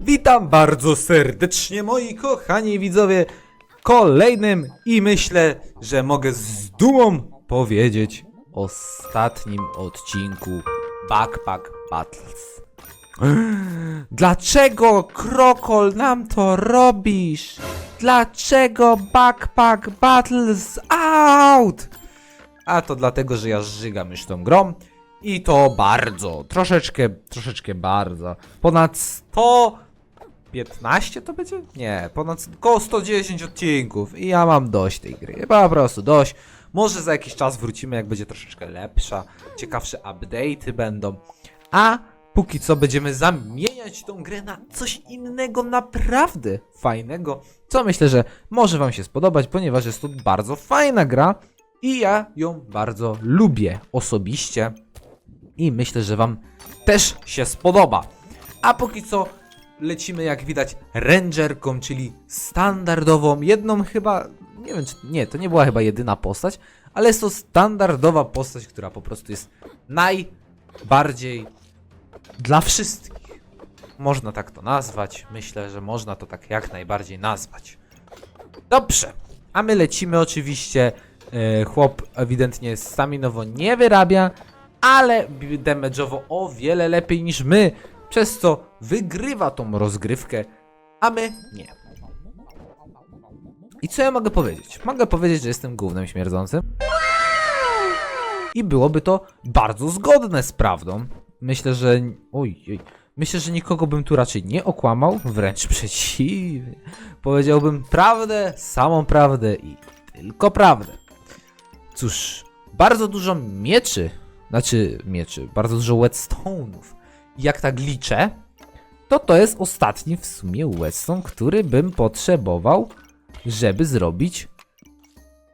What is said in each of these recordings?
Witam bardzo serdecznie moi kochani widzowie kolejnym i myślę, że mogę z dumą powiedzieć ostatnim odcinku Backpack Battles. Dlaczego Krokol nam to robisz? Dlaczego Backpack Battles out? A to dlatego, że ja żygam już tą grą i to bardzo, troszeczkę, troszeczkę bardzo. Ponad 115 to będzie? Nie, ponad około 110 odcinków i ja mam dość tej gry. Po prostu dość. Może za jakiś czas wrócimy, jak będzie troszeczkę lepsza, ciekawsze update'y będą. A póki co będziemy zamieniać tą grę na coś innego naprawdę fajnego, co myślę, że może wam się spodobać, ponieważ jest to bardzo fajna gra i ja ją bardzo lubię osobiście i myślę, że wam też się spodoba. A póki co lecimy jak widać rangerką, czyli standardową, jedną chyba, nie wiem czy, nie, to nie była chyba jedyna postać, ale jest to standardowa postać, która po prostu jest najbardziej dla wszystkich. Można tak to nazwać, myślę, że można to tak jak najbardziej nazwać. Dobrze, a my lecimy oczywiście. E, chłop ewidentnie staminowo nie wyrabia, ale damage'owo o wiele lepiej niż my, przez co wygrywa tą rozgrywkę, a my nie. I co ja mogę powiedzieć? Mogę powiedzieć, że jestem głównym śmierdzącym. I byłoby to bardzo zgodne z prawdą. Myślę, że. Oj, oj. Myślę, że nikogo bym tu raczej nie okłamał, wręcz przeciwnie. Powiedziałbym prawdę, samą prawdę i tylko prawdę. Cóż, bardzo dużo mieczy, znaczy mieczy, bardzo dużo whetstone'ów. Jak tak liczę, to to jest ostatni w sumie whetstone, który bym potrzebował, żeby zrobić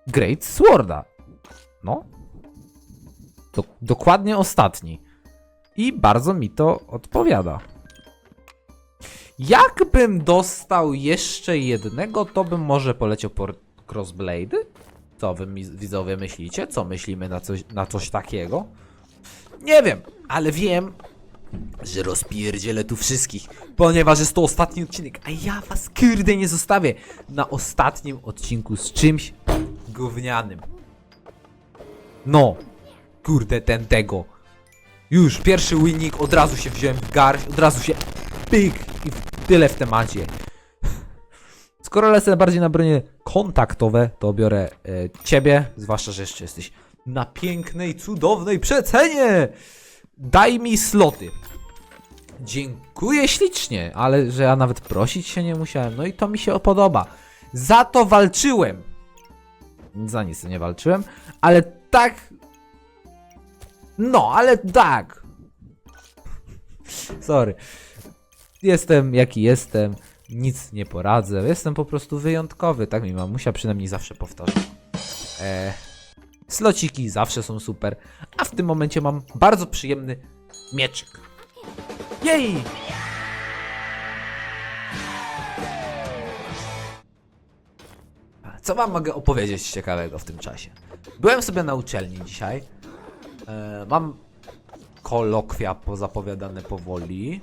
Great Sworda. No. Do, dokładnie ostatni. I bardzo mi to odpowiada. Jakbym dostał jeszcze jednego, to bym może poleciał po Crossblade? Co wy widzowie myślicie? Co myślimy na coś, na coś takiego? Nie wiem, ale wiem, że rozpierdzielę tu wszystkich, ponieważ jest to ostatni odcinek, a ja was kurde nie zostawię na ostatnim odcinku z czymś gównianym. No, kurde ten tego. Już, pierwszy winnik, od razu się wziąłem w garść, od razu się pyk i tyle w temacie. Skoro lecę bardziej na bronie kontaktowe, to biorę e, ciebie, zwłaszcza, że jeszcze jesteś na pięknej, cudownej przecenie. Daj mi sloty. Dziękuję ślicznie, ale że ja nawet prosić się nie musiałem, no i to mi się podoba. Za to walczyłem. Za nic nie walczyłem, ale tak. No, ale tak. Sorry. Jestem jaki jestem, nic nie poradzę. Jestem po prostu wyjątkowy, tak mi mamusia przynajmniej zawsze powtarza. Eee, slociki zawsze są super, a w tym momencie mam bardzo przyjemny mieczyk. Jej! Co wam mogę opowiedzieć ciekawego w tym czasie? Byłem sobie na uczelni dzisiaj. E, mam kolokwia pozapowiadane powoli.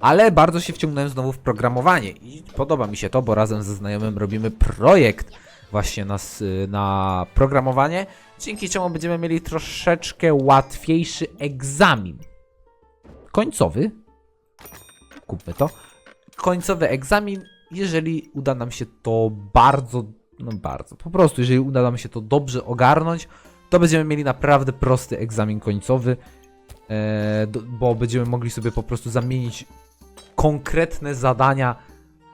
Ale bardzo się wciągnąłem znowu w programowanie i podoba mi się to, bo razem ze znajomym robimy projekt właśnie na, s- na programowanie, dzięki czemu będziemy mieli troszeczkę łatwiejszy egzamin. Końcowy. Kupmy to. Końcowy egzamin, jeżeli uda nam się to bardzo, no bardzo, po prostu, jeżeli uda nam się to dobrze ogarnąć, to będziemy mieli naprawdę prosty egzamin końcowy, e, bo będziemy mogli sobie po prostu zamienić konkretne zadania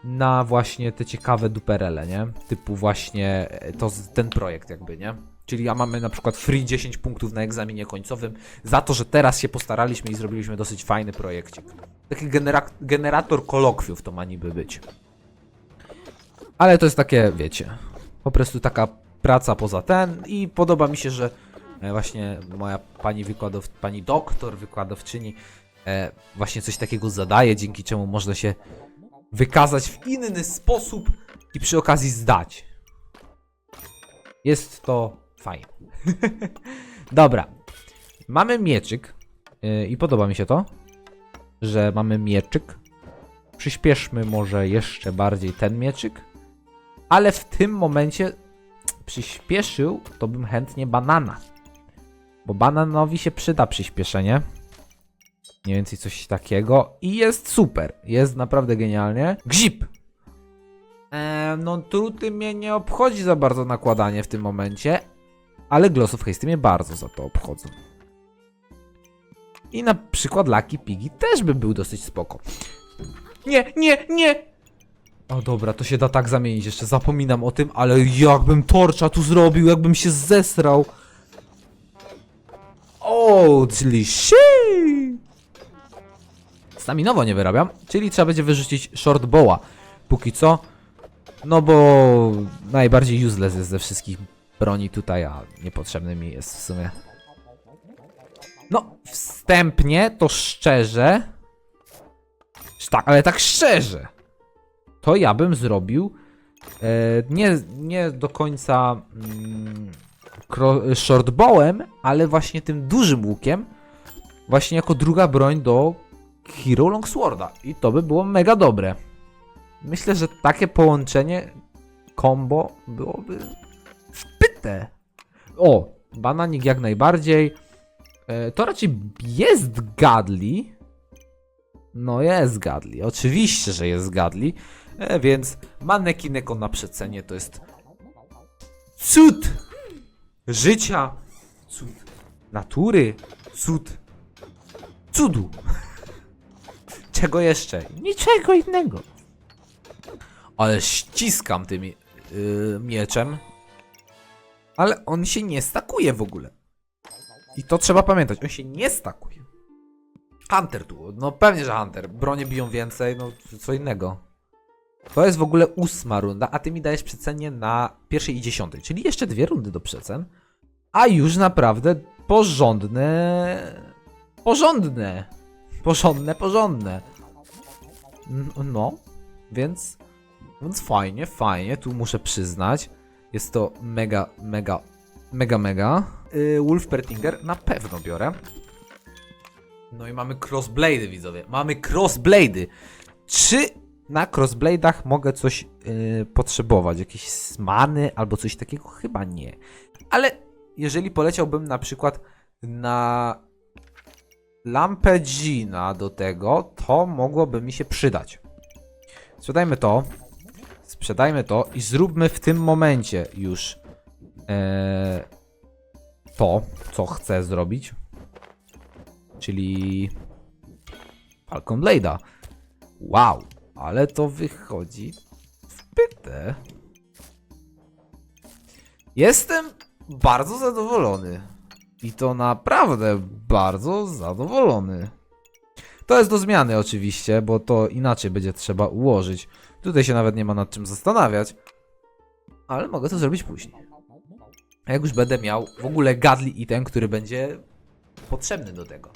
na właśnie te ciekawe duperele, nie? Typu właśnie e, to, ten projekt jakby, nie? Czyli ja mamy na przykład free 10 punktów na egzaminie końcowym za to, że teraz się postaraliśmy i zrobiliśmy dosyć fajny projekcik. Taki genera generator kolokwiów to ma niby być. Ale to jest takie, wiecie, po prostu taka praca poza ten i podoba mi się, że e, właśnie moja pani wykładow, pani doktor, wykładowczyni e, właśnie coś takiego zadaje, dzięki czemu można się wykazać w inny sposób i przy okazji zdać. Jest to fajne. Dobra. Mamy mieczyk yy, i podoba mi się to, że mamy mieczyk. Przyspieszmy może jeszcze bardziej ten mieczyk. Ale w tym momencie przyspieszył, to bym chętnie banana. Bo bananowi się przyda przyspieszenie. Mniej więcej coś takiego. I jest super. Jest naprawdę genialnie. Gzip! Eee, no truty mnie nie obchodzi za bardzo nakładanie w tym momencie. Ale Gloss of Haste mnie bardzo za to obchodzą. I na przykład Lucky Piggy też by był dosyć spoko. Nie, nie, nie! O dobra, to się da tak zamienić, jeszcze zapominam o tym, ale jakbym torcza tu zrobił, jakbym się zesrał. Czyli shit! Staminowo nie wyrabiam, czyli trzeba będzie wyrzucić shortbowa. Póki co, no bo najbardziej useless jest ze wszystkich broni tutaj, a niepotrzebny mi jest w sumie. No, wstępnie to szczerze. Tak, ale tak szczerze. To ja bym zrobił e, nie, nie do końca mm, shortbowem, ale właśnie tym dużym łukiem. Właśnie jako druga broń do Hero Longsworda. I to by było mega dobre. Myślę, że takie połączenie combo byłoby wpyte. O, bananik jak najbardziej. E, to raczej jest gadli. No jest gadli. Oczywiście, że jest gadli. E, więc manekineko na przecenie to jest cud życia, cud natury, cud cudu. Czego jeszcze? Niczego innego. Ale ściskam tym yy, mieczem. Ale on się nie stakuje w ogóle. I to trzeba pamiętać, on się nie stakuje. Hunter tu, no pewnie, że Hunter. Bronie biją więcej, no co innego. To jest w ogóle ósma runda, a ty mi dajesz przecenie na pierwszej i dziesiątej, czyli jeszcze dwie rundy do przecen. A już naprawdę porządne. Porządne. Porządne, porządne. No, więc. Więc fajnie, fajnie, tu muszę przyznać. Jest to mega, mega, mega, mega. Yy, Wolf Pertinger na pewno biorę. No i mamy crossblady, widzowie. Mamy crossblady. Czy na crossblade'ach mogę coś yy, potrzebować? Jakieś smany albo coś takiego? Chyba nie. Ale jeżeli poleciałbym na przykład na lampę Gina do tego, to mogłoby mi się przydać. Sprzedajmy to. Sprzedajmy to i zróbmy w tym momencie już e, to, co chcę zrobić. Czyli Falcon Blade'a. Wow, ale to wychodzi wpyte. Jestem bardzo zadowolony. I to naprawdę bardzo zadowolony. To jest do zmiany oczywiście, bo to inaczej będzie trzeba ułożyć. Tutaj się nawet nie ma nad czym zastanawiać. Ale mogę to zrobić później. A jak już będę miał w ogóle gadli item, który będzie potrzebny do tego.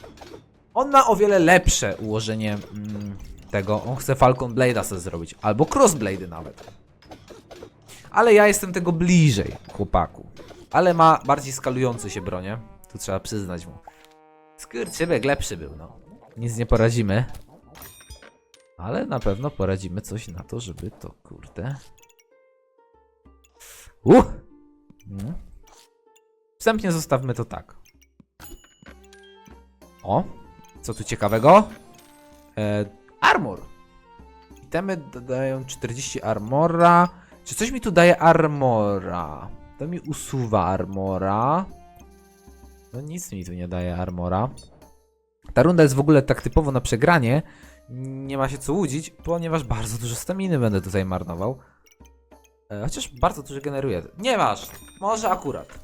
On ma o wiele lepsze ułożenie mm, tego. On chce Falcon Blade'a sobie zrobić. Albo Crossblade nawet. Ale ja jestem tego bliżej, chłopaku. Ale ma bardziej skalujący się bronię. Tu trzeba przyznać mu. Skurczybyk lepszy był, no. Nic nie poradzimy. Ale na pewno poradzimy coś na to, żeby to, kurde... Uh! Mm. Wstępnie zostawmy to tak. O, co tu ciekawego? E, armor. Itemy dodają 40 armora. Czy coś mi tu daje armora? To mi usuwa armora. No nic mi tu nie daje armora. Ta runda jest w ogóle tak typowo na przegranie. Nie ma się co łudzić, ponieważ bardzo dużo staminy będę tutaj marnował. E, chociaż bardzo dużo generuje. Nie masz. Może akurat.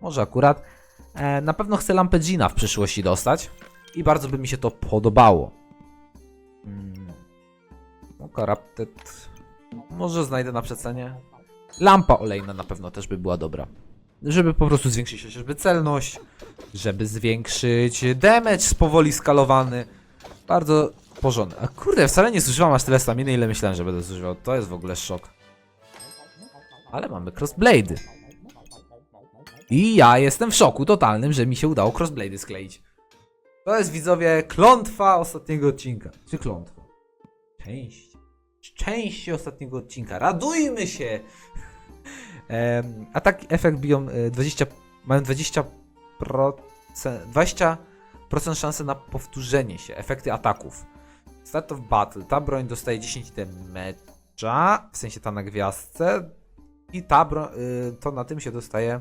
Może akurat. E, na pewno chcę lampę Gina w przyszłości dostać. I bardzo by mi się to podobało. Mm. No, Corrupted. Może znajdę na przecenie. Lampa olejna na pewno też by była dobra. Żeby po prostu zwiększyć chociażby celność, żeby zwiększyć damage powoli skalowany. Bardzo porządne. A kurde, wcale nie zużywam aż tyle staminy, ile myślałem, że będę zużywał. To jest w ogóle szok. Ale mamy crossblade. I ja jestem w szoku totalnym, że mi się udało crossblady skleić. To jest widzowie klątwa ostatniego odcinka. Czy klątwa? Szczęście. Szczęście ostatniego odcinka. Radujmy się! Em, ataki, efekt biją e, 20, mają 20%, 20% szansy na powtórzenie się. Efekty ataków. Start of battle. Ta broń dostaje 10 damage'a, w sensie ta na gwiazdce. I ta broń, y, to na tym się dostaje,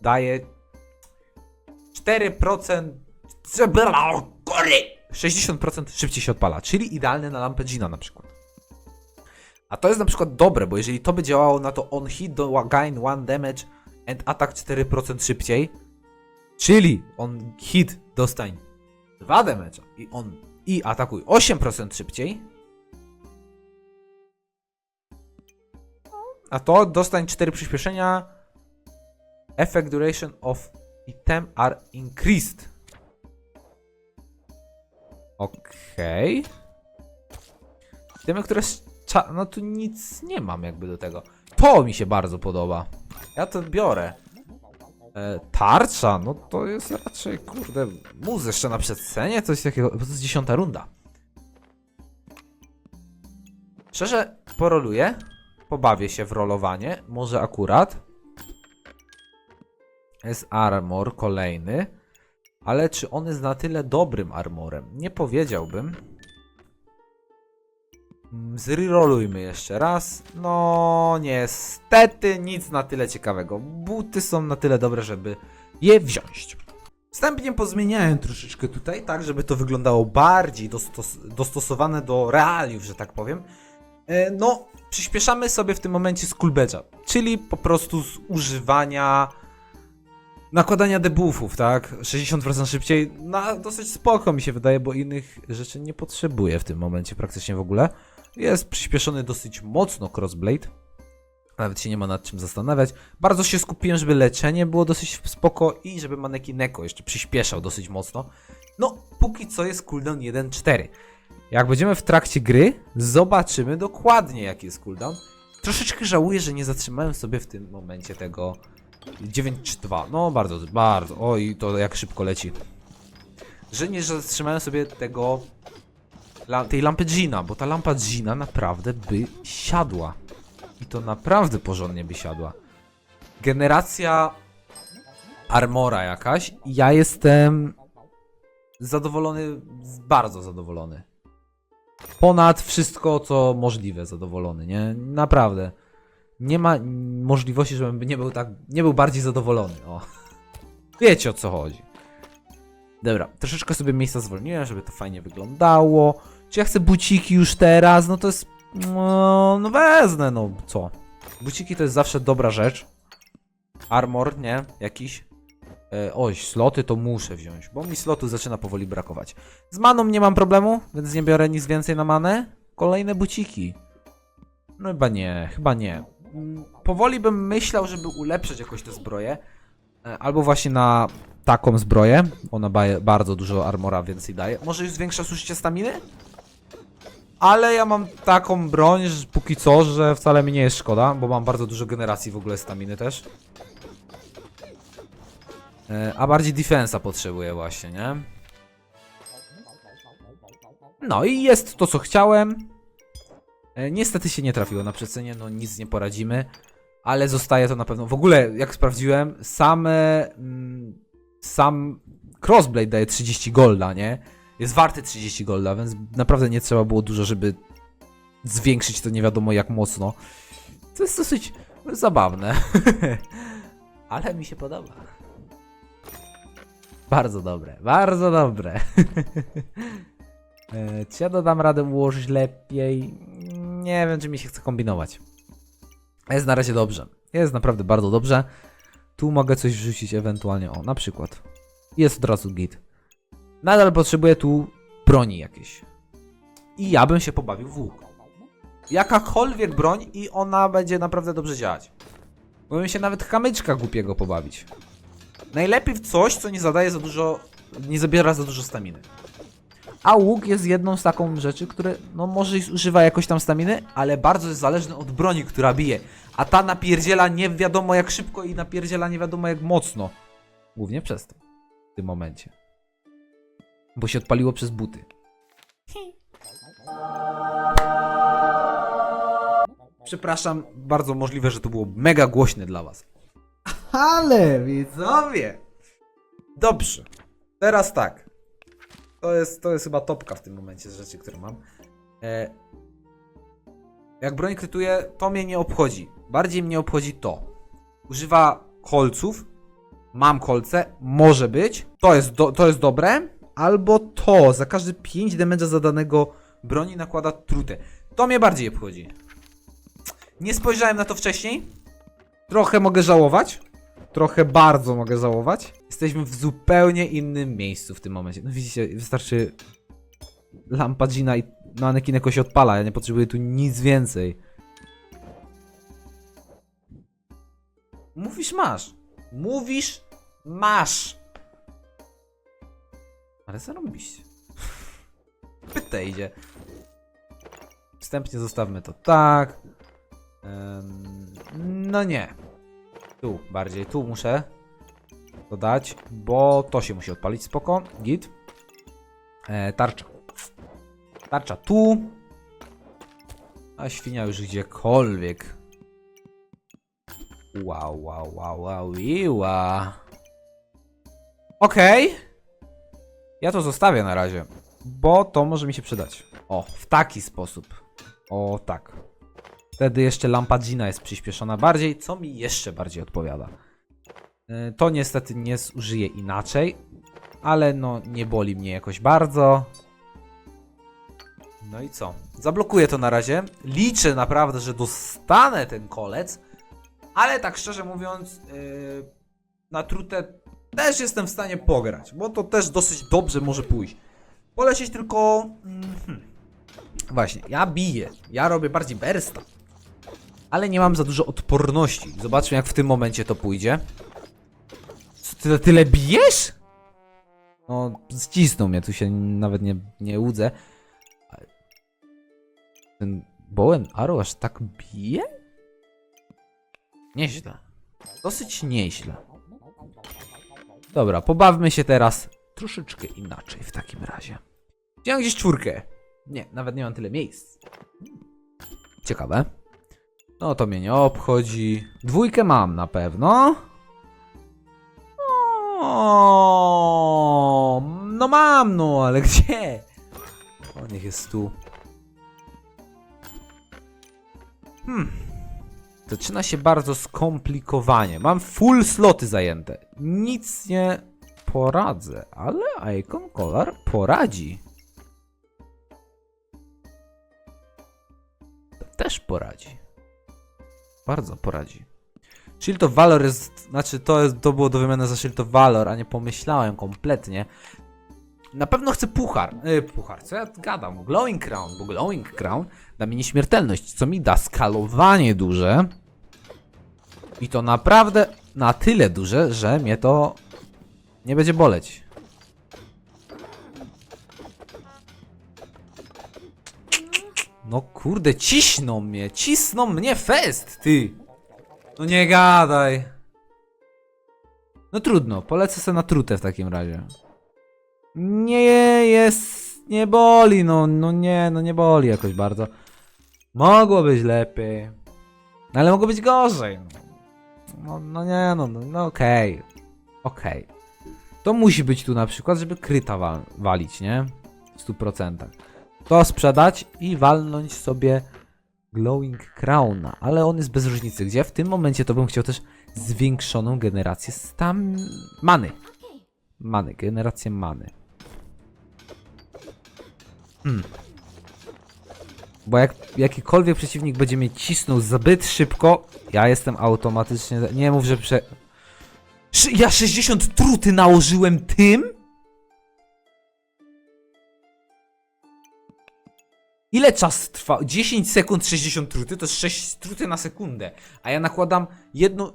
daje 4%, 60% szybciej się odpala, czyli idealne na lampę Gina na przykład. A to jest na przykład dobre, bo jeżeli to by działało na to on hit do gain 1 damage and attack 4% szybciej, czyli on hit dostań 2 damage i on i atakuj 8% szybciej, a to dostań 4 przyspieszenia effect duration of item are increased. Okej. Temy, które cza- no tu nic nie mam jakby do tego. To mi się bardzo podoba. Ja to biorę. E, tarcza, no to jest raczej, kurde, muz jeszcze na przedscenie, coś takiego, bo to jest dziesiąta runda. Szczerze, poroluję, pobawię się w rolowanie, może akurat. Jest armor kolejny, ale czy on jest na tyle dobrym armorem? Nie powiedziałbym. Mm, Zrerolujmy jeszcze raz. No, niestety nic na tyle ciekawego. Buty są na tyle dobre, żeby je wziąć. Wstępnie pozmieniałem troszeczkę tutaj, tak, żeby to wyglądało bardziej dostos dostosowane do realiów, że tak powiem. E, No, przyspieszamy sobie w tym momencie z coolbedge'a, czyli po prostu z używania nakładania debuffów, tak? 60% szybciej, na dosyć spoko mi się wydaje, bo innych rzeczy nie potrzebuję w tym momencie praktycznie w ogóle. Jest przyspieszony dosyć mocno Crossblade. Nawet się nie ma nad czym zastanawiać. Bardzo się skupiłem, żeby leczenie było dosyć spoko i żeby maneki Neko jeszcze przyspieszał dosyć mocno. No, póki co jest cooldown 1.4. Jak będziemy w trakcie gry, zobaczymy dokładnie jaki jest cooldown. Troszeczkę żałuję, że nie zatrzymałem sobie w tym momencie tego 9.2. No, bardzo, bardzo. Oj, to jak szybko leci. Że nie zatrzymałem sobie tego la, tej lampy Gina, bo ta lampa Gina naprawdę by siadła. I to naprawdę porządnie by siadła. Generacja armora jakaś. Ja jestem zadowolony, bardzo zadowolony. Ponad wszystko, co możliwe, zadowolony, nie? Naprawdę. Nie ma możliwości, żebym nie był tak, nie był bardziej zadowolony, o. Wiecie o co chodzi. Dobra, troszeczkę sobie miejsca zwolniłem, żeby to fajnie wyglądało. Czy ja chcę buciki już teraz? No to jest... No, no wezmę, no co? Buciki to jest zawsze dobra rzecz. Armor, nie? Jakiś. E, oj, sloty to muszę wziąć, bo mi slotu zaczyna powoli brakować. Z maną nie mam problemu, więc nie biorę nic więcej na manę. Kolejne buciki. No chyba nie, chyba nie. Powoli bym myślał, żeby ulepszyć jakoś tę zbroję. E, Albo właśnie na taką zbroję. Ona bardzo dużo armora więcej daje. Może już zwiększa zużycie staminy? Ale ja mam taką broń, że póki co, że wcale mi nie jest szkoda, bo mam bardzo dużo generacji w ogóle staminy też. E, A bardziej defensa potrzebuję właśnie, nie? No i jest to, co chciałem. E, Niestety się nie trafiło na przecenie, no nic nie poradzimy. Ale zostaje to na pewno. W ogóle, jak sprawdziłem, same. Mm, sam Crossblade daje 30 golda, nie? Jest warty 30 golda, więc naprawdę nie trzeba było dużo, żeby zwiększyć to nie wiadomo jak mocno. To jest dosyć zabawne. Ale mi się podoba. Bardzo dobre, bardzo dobre. E, Czy ja dodam radę ułożyć lepiej? Nie wiem, czy mi się chce kombinować. Jest na razie dobrze. Jest naprawdę bardzo dobrze. Tu mogę coś wrzucić ewentualnie. O, na przykład. Jest od razu git. Nadal potrzebuję tu broni jakieś. I ja bym się pobawił w łuk. Jakakolwiek broń i ona będzie naprawdę dobrze działać. Mógłbym się nawet kamyczka głupiego pobawić. Najlepiej w coś, co nie zadaje za dużo, nie zabiera za dużo staminy. A łuk jest jedną z taką rzeczy, które no może używa jakoś tam staminy, ale bardzo jest zależny od broni, która bije. A ta napierdziela nie wiadomo jak szybko i napierdziela nie wiadomo jak mocno. Głównie przez to. W tym momencie. Bo się odpaliło przez buty. przepraszam, bardzo możliwe, że to było mega głośne dla was. Ale widzowie! Dobrze. Teraz tak. To jest, to jest chyba topka w tym momencie z rzeczy, które mam. E, jak broń krytuje, to mnie nie obchodzi. Bardziej mnie obchodzi to. Używa kolców. Mam kolce. Może być. To jest, do, to jest dobre. Albo to. Za każdy 5 damage'a zadanego broni nakłada trutę. To mnie bardziej obchodzi. Nie spojrzałem na to wcześniej. Trochę mogę żałować. Trochę bardzo mogę żałować. Jesteśmy w zupełnie innym miejscu w tym momencie. No widzicie, wystarczy lampa Gina i manekin jakoś odpala. Ja nie potrzebuję tu nic więcej. Mówisz masz. Mówisz masz. Ale zarobiście. Pyta idzie. Wstępnie zostawmy to tak. No nie. Tu, bardziej tu muszę dodać, bo to się musi odpalić. Spoko, git. E, tarcza. Tarcza tu. A świnia już gdziekolwiek. Wow, wow, wow, wow, iła. Okej. Ja to zostawię na razie, bo to może mi się przydać. O, w taki sposób. O, tak. Wtedy jeszcze lampa Gina jest przyspieszona bardziej, co mi jeszcze bardziej odpowiada. E, To niestety nie zużyję inaczej, ale no nie boli mnie jakoś bardzo. No i co? Zablokuję to na razie. Liczę naprawdę, że dostanę ten kolec, ale tak szczerze mówiąc, yy, na trutę też jestem w stanie pograć, bo to też dosyć dobrze może pójść. Polecieć tylko. Mhm. Właśnie, ja biję. Ja robię bardziej bersta. Ale nie mam za dużo odporności. Zobaczmy, jak w tym momencie to pójdzie. Co ty na tyle bijesz? No, ścisnął mnie, tu się nawet nie, nie łudzę. Ten Bowen Arrow aż tak bije? Nieźle. Dosyć nieźle. Dobra, pobawmy się teraz troszeczkę inaczej w takim razie. Chciałem gdzieś czwórkę. Nie, nawet nie mam tyle miejsc. Ciekawe. No to mnie nie obchodzi. Dwójkę mam na pewno. O, no mam, no, ale gdzie? O, niech jest tu. Hmm. Zaczyna się bardzo skomplikowanie. Mam full sloty zajęte. Nic nie poradzę, ale Icon Color poradzi. Też poradzi. Bardzo poradzi. Shield of Valor jest, znaczy to, jest, to było do wymiany za Shield of Valor, a nie pomyślałem kompletnie. Na pewno chcę puchar. Yy, puchar, co ja gadam? Glowing Crown, bo Glowing Crown da mi nieśmiertelność, co mi da skalowanie duże. I to naprawdę na tyle duże, że mnie to nie będzie boleć. No kurde, ciśną mnie, cisną mnie fest, ty. No nie gadaj. No trudno, polecę sobie na trutę w takim razie. Nie jest, nie boli, no, no nie, no nie boli jakoś bardzo. Mogło być lepiej, no ale mogło być gorzej. No, no, no nie, no, no, no okej, okej. To musi być tu na przykład, żeby kryta wal walić, nie? W 100%. To sprzedać i walnąć sobie Glowing Crowna, ale on jest bez różnicy. Gdzie w tym momencie to bym chciał też zwiększoną generację stam... many. Many, generację many. Hmm. Bo jak jakikolwiek przeciwnik będzie mnie cisnął zbyt szybko, ja jestem automatycznie... Nie mów, że prze... Ja 60 truty nałożyłem tym? Ile czas trwa? 10 sekund 60 truty to jest 6 truty na sekundę. A ja nakładam jedno.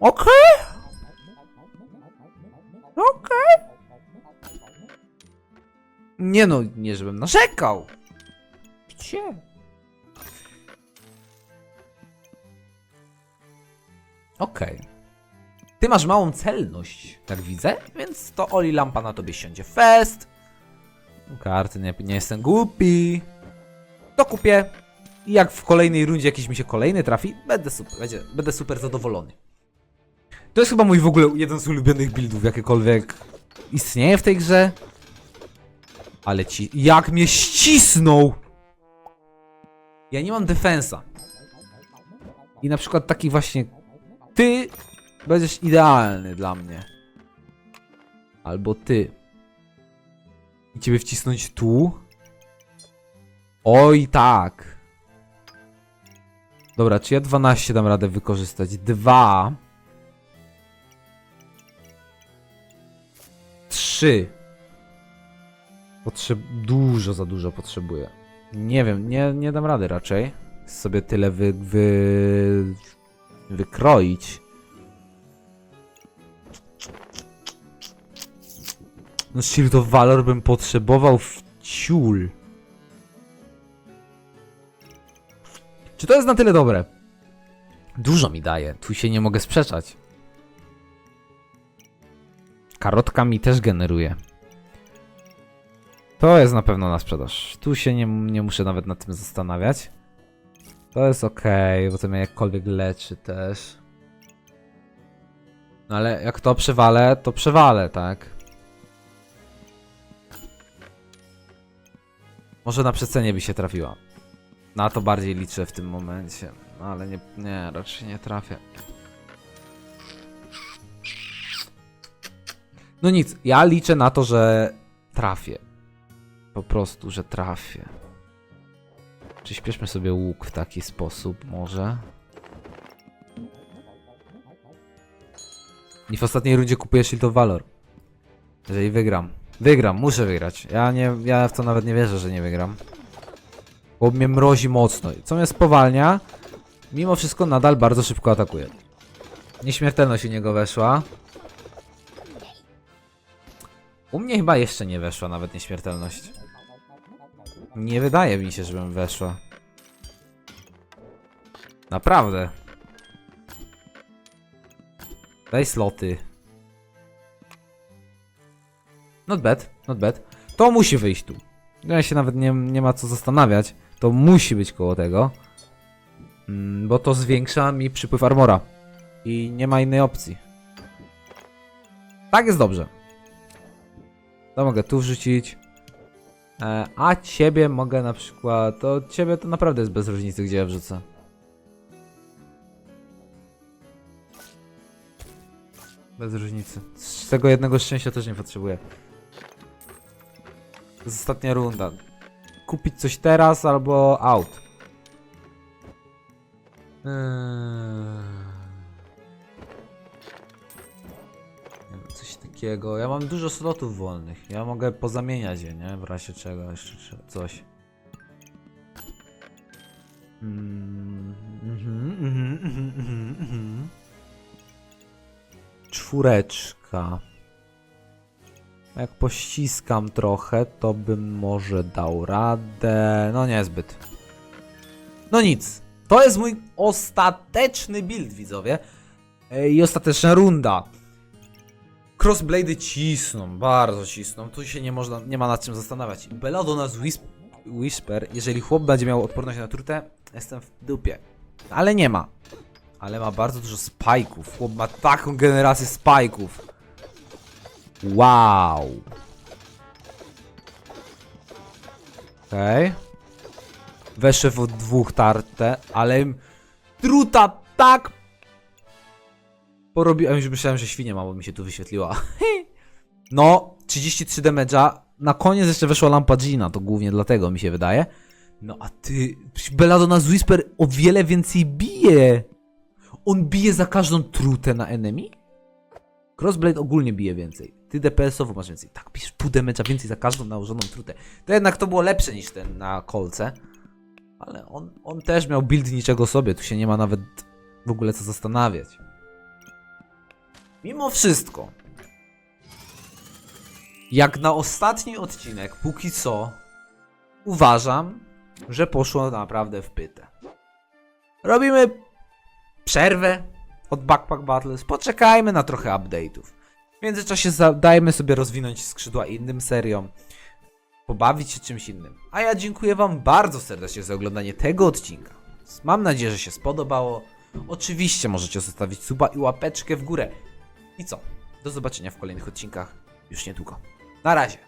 Okej. Okej. Nie no, nie żebym narzekał. Gdzie? Okej. Ty masz małą celność, jak widzę, więc to Oli lampa na tobie siądzie fest. Karty, nie, nie jestem głupi. to kupię i jak w kolejnej rundzie jakiś mi się kolejny trafi, będę super, będzie, będę super zadowolony. To jest chyba mój w ogóle jeden z ulubionych buildów, jakiekolwiek istnieje w tej grze. Ale ci, jak mnie ścisnął! Ja nie mam defensa. I na przykład taki właśnie ty będziesz idealny dla mnie. Albo ty. I ciebie wcisnąć tu? Oj tak. Dobra, czy ja 12 dam radę wykorzystać? Dwa. Trzy. Potrzeb... Dużo za dużo potrzebuję. Nie wiem, nie, nie dam rady raczej. Sobie tyle wy... wy... wykroić. No Shield of Valor bym potrzebował w ciul. Czy to jest na tyle dobre? Dużo mi daje, tu się nie mogę sprzeczać. Karotka mi też generuje. To jest na pewno na sprzedaż. Tu się nie, nie muszę nawet nad tym zastanawiać. To jest ok, bo to mnie jakkolwiek leczy też. No ale jak to przewalę, to przewalę, tak? Może na przecenie by się trafiła. Na to bardziej liczę w tym momencie. No ale nie, nie, raczej nie trafię. No nic, ja liczę na to, że trafię. Po prostu, że trafię. Przyspieszmy sobie łuk w taki sposób, może. I w ostatniej rundzie kupuję Shield of Valor. Jeżeli wygram. Wygram, muszę wygrać. Ja, nie, ja w to nawet nie wierzę, że nie wygram. Bo mnie mrozi mocno. Co mnie spowalnia, mimo wszystko nadal bardzo szybko atakuje. Nieśmiertelność u niego weszła. U mnie chyba jeszcze nie weszła nawet nieśmiertelność. Nie wydaje mi się, żebym weszła. Naprawdę. Daj sloty. Not bad, not bad. To musi wyjść tu. Ja się nawet nie, nie ma co zastanawiać. To musi być koło tego. Mm, bo to zwiększa mi przypływ armora. I nie ma innej opcji. Tak jest dobrze. To mogę tu wrzucić. E, a ciebie mogę na przykład. To ciebie to naprawdę jest bez różnicy, gdzie ja wrzucę. Bez różnicy. Z tego jednego szczęścia też nie potrzebuję. To jest ostatnia runda. Kupić coś teraz albo out. Eee. Takiego. Ja mam dużo slotów wolnych. Ja mogę pozamieniać je, nie? W razie czego jeszcze coś. Mm, mhm, mhm, mhm. Czwóreczka. Jak pościskam trochę, to bym może dał radę. No niezbyt. No nic. To jest mój ostateczny build, widzowie. I ostateczna runda. Crossblady cisną, bardzo cisną. Tu się nie można, nie ma nad czym zastanawiać. Belladonna's Whisp Whisper, jeżeli chłop będzie miał odporność na trutę, jestem w dupie. Ale nie ma. Ale ma bardzo dużo spajków. Chłop ma taką generację spajków. Wow. Okej. Okay. Weszły w dwóch tartę, ale truta tak porobiłem. Już myślałem, że świnie ma, bo mi się tu wyświetliła. no, 33 damage'a. Na koniec jeszcze weszła lampa Gina, to głównie dlatego mi się wydaje. No a ty, Belladonna z Whisper o wiele więcej bije. On bije za każdą trutę na enemy? Crossblade ogólnie bije więcej. Ty DPS-owo masz więcej. Tak, pisz pół damage'a więcej za każdą nałożoną trutę. To jednak to było lepsze niż ten na kolce. Ale on, on też miał build niczego sobie. Tu się nie ma nawet w ogóle co zastanawiać mimo wszystko, jak na ostatni odcinek, póki co, uważam, że poszło naprawdę w pytę. Robimy przerwę od Backpack Battles, poczekajmy na trochę update'ów. W międzyczasie dajmy sobie rozwinąć skrzydła innym seriom, pobawić się czymś innym. A ja dziękuję Wam bardzo serdecznie za oglądanie tego odcinka. Mam nadzieję, że się spodobało. Oczywiście możecie zostawić suba i łapeczkę w górę. I co? Do zobaczenia w kolejnych odcinkach już niedługo. Na razie!